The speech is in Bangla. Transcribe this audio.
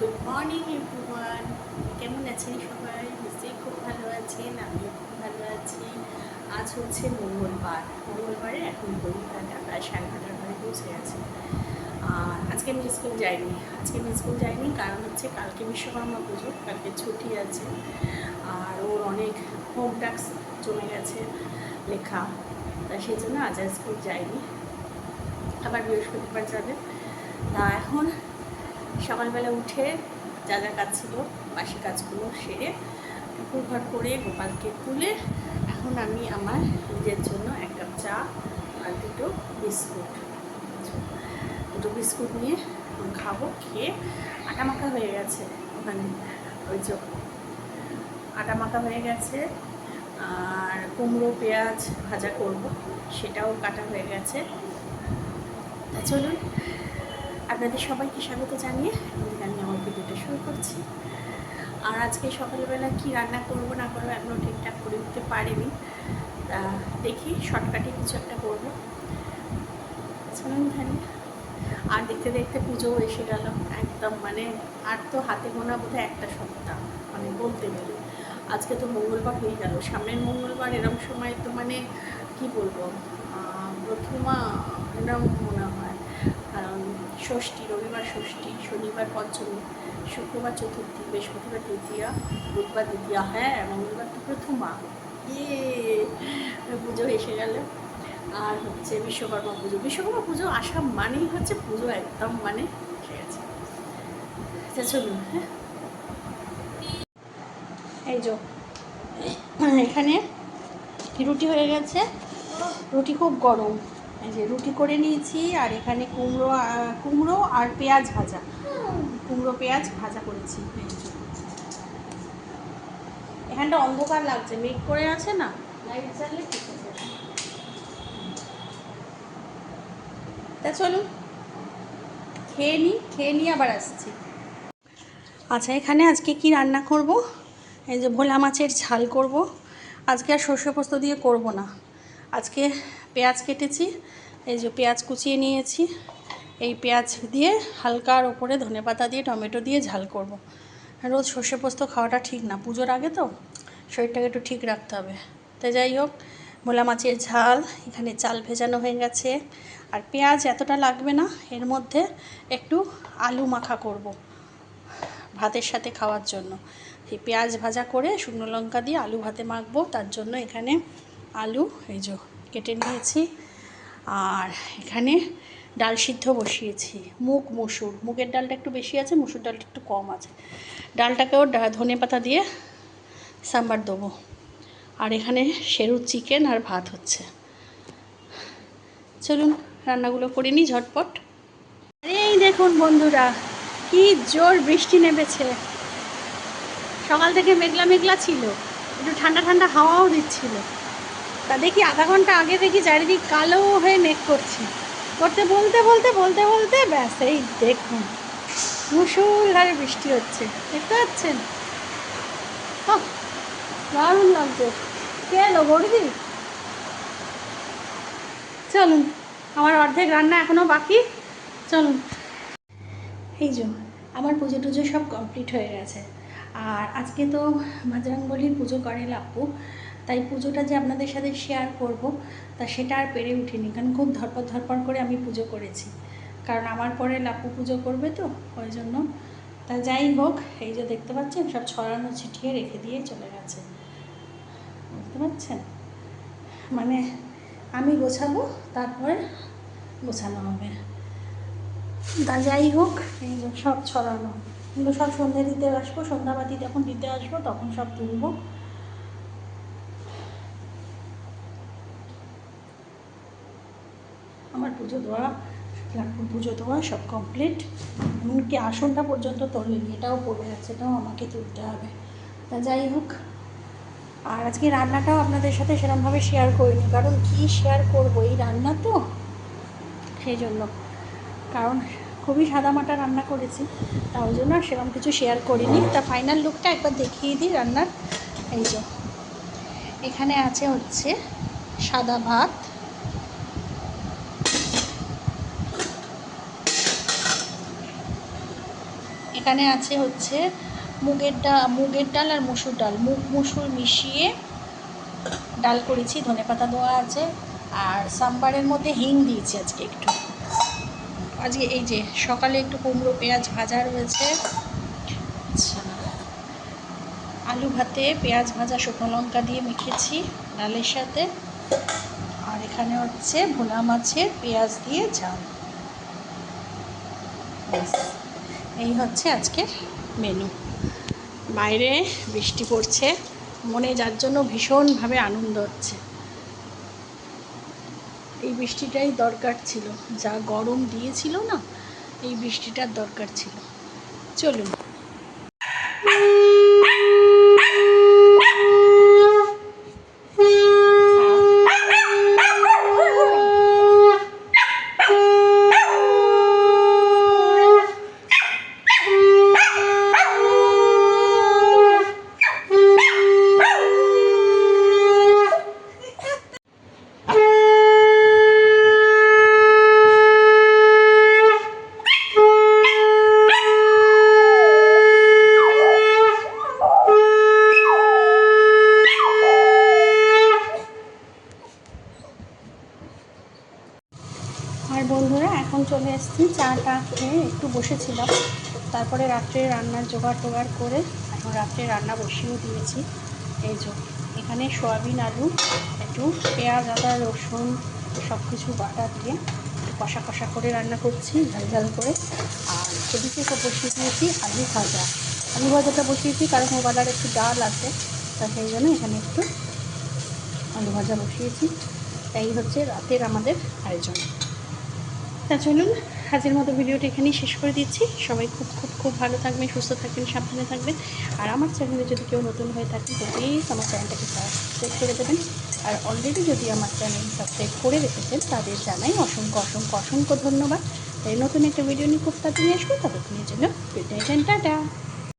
গুড মর্নিং এভরিওয়ান কেমন আছেন সবাই? নিশ্চয়ই খুব ভালো আছেন, আমিও খুব ভালো আছি। আজ হচ্ছে মঙ্গলবার। মঙ্গলবারে এখন ঘড়িকাটা প্রায় সাড়ে নটার ঘরে পৌঁছে আছি আর আজকে আমি স্কুল যাইনি। আজকে আমি স্কুল যাইনি, কারণ হচ্ছে কালকে বিশ্বকর্মা পুজো, কালকে ছুটি আছে। আর ওর অনেক হোম টাস্ক জমে গেছে লেখা। তা সেই জন্য আজ স্কুল যাইনি। আবার বৃহস্পতিবার যাবে। তা এখন সকালবেলা উঠে যা যা কাজ ছিল, বাসি কাজগুলো সেরে পুকুর ঘর করে গোপালকে তুলে এখন আমি আমার নিজের জন্য এক কাপ চা আর দুটো বিস্কুট। দুটো বিস্কুট নিয়ে খাব, খেয়ে আটা মাখা হয়ে গেছে ওখানে। ওই যে আটা মাখা হয়ে গেছে আর কুমড়ো, পেঁয়াজ ভাজা করব, সেটাও কাটা হয়ে গেছে। তা চলুন আপনাদের সবাইকে স্বাগত জানিয়ে আমি আমার ভিডিওটা শুরু করছি। আর আজকে সকালবেলা কি রান্না করব না করব এখনও ঠিকঠাক করে উঠতে পারিনি। তা দেখি শর্টকাটে কিছু একটা করব। তাহলে আর দেখতে দেখতে পুজোও এসে গেল। একদম মানে আর তো হাতে গোনা বোধহয় একটা সপ্তাহ মানে বলতে গেলে। আজকে তো মঙ্গলবার হয়ে গেল। সামনের মঙ্গলবার এরম সময় তো মানে কি বলব? প্রথমা এরম মনে হয়। ষষ্ঠী, রবিবার ষষ্ঠী, শনিবার পঞ্চমী, শুক্রবার চতুর্থী, বৃহস্পতিবার তৃতীয়া বুধবার দ্বিতীয়া হ্যাঁ মঙ্গলবার তো প্রথমা। ইয়ে পুজো এসে গেল। আর হচ্ছে বিশ্বকর্মা পুজো। বিশ্বকর্মা পুজো আসা মানেই হচ্ছে পুজো একদম মানে এসে গেছে। আচ্ছা চলুন হ্যাঁ। এই যো, এখানে রুটি হয়ে গেছে। রুটি খুব গরম। যে রুটি করে নিয়েছি আর এখানে কুমড়ো কুমড়ো আর পেঁয়াজ ভাজা। কুমড়ো পেঁয়াজ ভাজা করেছি। এখানটা অন্ধকার লাগছে মেঘ করে আছে না? লাইট জ্বাললে ঠিক আছে। তা চলুন খেয়ে নিই খেয়ে নিয়ে আবার আসছি। আচ্ছা এখানে আজকে কি রান্না করব? এই যে ভোলা মাছের ঝাল করব। আজকে আর সর্ষে পোস্ত দিয়ে করব না। আজকে পেঁয়াজ কেটেছি, এই যে পেঁয়াজ কুচিয়ে নিয়েছি, এই পেঁয়াজ দিয়ে হালকার ওপরে ধনেপাতা দিয়ে, টমেটো দিয়ে ঝাল করব। রোজ সর্ষে পোস্ত খাওয়াটা ঠিক না, পুজোর আগে তো শরীরটাকে একটু ঠিক রাখতে হবে। তাই যাই হোক, মোলা মাছের ঝাল, এখানে চাল ভেজানো হয়ে গেছে। আর পেঁয়াজ এতটা লাগবে না, এর মধ্যে একটু আলু মাখা করব ভাতের সাথে খাওয়ার জন্য। এই পেঁয়াজ ভাজা করে শুকনো লঙ্কা দিয়ে আলু ভাতে মাখবো, তার জন্য এখানে আলু, এই যে কেটে নিয়েছি। আর এখানে ডাল সিদ্ধ বসিয়েছি। মুগ, মসুর। মুগের ডালটা একটু বেশি আছে, মসুর ডালটা একটু কম আছে। ডালটাকেও ধনে পাতা দিয়ে সাম্বার দেবো। আর এখানে সেরুর চিকেন আর ভাত হচ্ছে। চলুন, রান্নাগুলো করে নিই ঝটপট। এই দেখুন বন্ধুরা, কি জোর বৃষ্টি নেমেছে। সকাল থেকে মেঘলা মেঘলা ছিল। একটু ঠান্ডা ঠান্ডা হাওয়াও দিচ্ছিল। তা দেখি আধা ঘণ্টা আগে দেখি চারিদিক কালো হয়ে মেঘ করছে। করতে বলতে বলতে বলতে বলতে ব্যাস, এই দেখুন মুসুলধারে বৃষ্টি হচ্ছে, দেখতে পাচ্ছেন? দারুণ লাগছে। কে এলো, বড়দি? চলুন, আমার অর্ধেক রান্না এখনও বাকি। চলুন। এই যে, আমার পুজো টুজো সব কমপ্লিট হয়ে গেছে। আর আজকে তো বজরংবলির পুজো করে লাপ্পু। তাই পুজোটা যে আপনাদের সাথে শেয়ার করব, তা সেটা আর পেরে উঠিনি। কারণ খুব ধরপর ধরপর করে আমি পুজো করেছি। কারণ আমার পরে লাপ্পু পুজো করবে তো, ওই জন্য। তা যাই হোক, এই যে দেখতে পাচ্ছেন, সব ছড়ানো ছিটিয়ে রেখে দিয়ে চলে গেছে। বুঝতে পারছেন? মানে আমি গোছাবো, তারপরে গোছানো হবে। তা যাই হোক, এই সব ছড়ানো। এগুলো সব সন্ধে দিতে আসব, সন্ধ্যাবাতি যখন দিতে আসব, তখন সব তুলবো। পুজো দেওয়া লাটপুর পুজো দেওয়া সব কমপ্লিট এমনকি আসনটা পর্যন্ত তোলেনি, এটাও পড়ে আছে, এটাও আমাকে তুলতে হবে। তা যাই হোক, আর আজকে রান্নাটাও আপনাদের সাথে সেরকমভাবে শেয়ার করিনি, কারণ কি শেয়ার করব? এই রান্না তো? সেই জন্য। কারণ খুবই সাদামাটা রান্না করেছি তার জন্য আর সেরকম কিছু শেয়ার করিনি। তা ফাইনাল লুকটা একবার দেখিয়ে দিই রান্নার। এই যে, এখানে আছে হচ্ছে সাদা ভাত এখানে আছে হচ্ছে মুগের ডাল মুগের ডাল আর মুসুর ডাল। মুগ মুসুর মিশিয়ে ডাল করেছি, ধনে পাতা দেওয়া আছে, আর সাম্বারের মধ্যে হিং দিয়েছি আজকে একটু। আজকে এই যে সকালে একটু কুমড়ো, পেঁয়াজ ভাজা রয়েছে। আচ্ছা। আলু ভাতে পেঁয়াজ ভাজা, শুকনো লঙ্কা দিয়ে মেখেছি ডালের সাথে। আর এখানে হচ্ছে ভোলা মাছের পেঁয়াজ দিয়ে ঝাল। এই হচ্ছে আজকের মেনু বাইরে বৃষ্টি পড়ছে, মনে যার জন্য ভীষণভাবে আনন্দ হচ্ছে। এই বৃষ্টিটাই দরকার ছিল, যা গরম দিয়েছিল না, এই বৃষ্টিটার দরকার ছিল। চলুন বন্ধুরা, এখন চলে এসেছি। চা টা খেয়ে একটু বসেছিলাম। তারপরে রাত্রে রান্নার জোগাড় টোগাড় করে এখন রাত্রে রান্না বসিয়েও দিয়েছি। এই যে, এখানে সয়াবিন, আলু, একটু পেঁয়াজ, আদা, রসুন সব কিছু বাটা দিয়ে কষা কষা করে রান্না করছি, ঝাল ঝাল করে। আর ওদিকে তো বসিয়ে দিয়েছি, আলু ভাজা। আলু ভাজাটা বসিয়েছি কারণ ওবেলার একটু ডাল আছে, তা সেই জন্য এখানে একটু আলু ভাজা বসিয়েছি। এই হচ্ছে রাতের আমাদের আয়োজন। তা চলুন, আজকের মতো ভিডিওটা এখানেই শেষ করে দিচ্ছি। সবাই খুব খুব খুব ভালো থাকবেন, সুস্থ থাকবেন, সাবধানে থাকবেন। আর আমার চ্যানেলে যদি কেউ নতুন হয়ে থাকে প্লিজ আমার চ্যানেলটাকে সাবস্ক্রাইব করে দেবেন। আর অলরেডি যদি আমার চ্যানেল সাবস্ক্রাইব করে রেখেছেন, তাদের জানাই অসংখ্য অসংখ্য অসংখ্য ধন্যবাদ। তাই নতুন একটা ভিডিও নিয়ে খুব তাড়াতাড়ি আসব, ততক্ষণের জন্য টাটা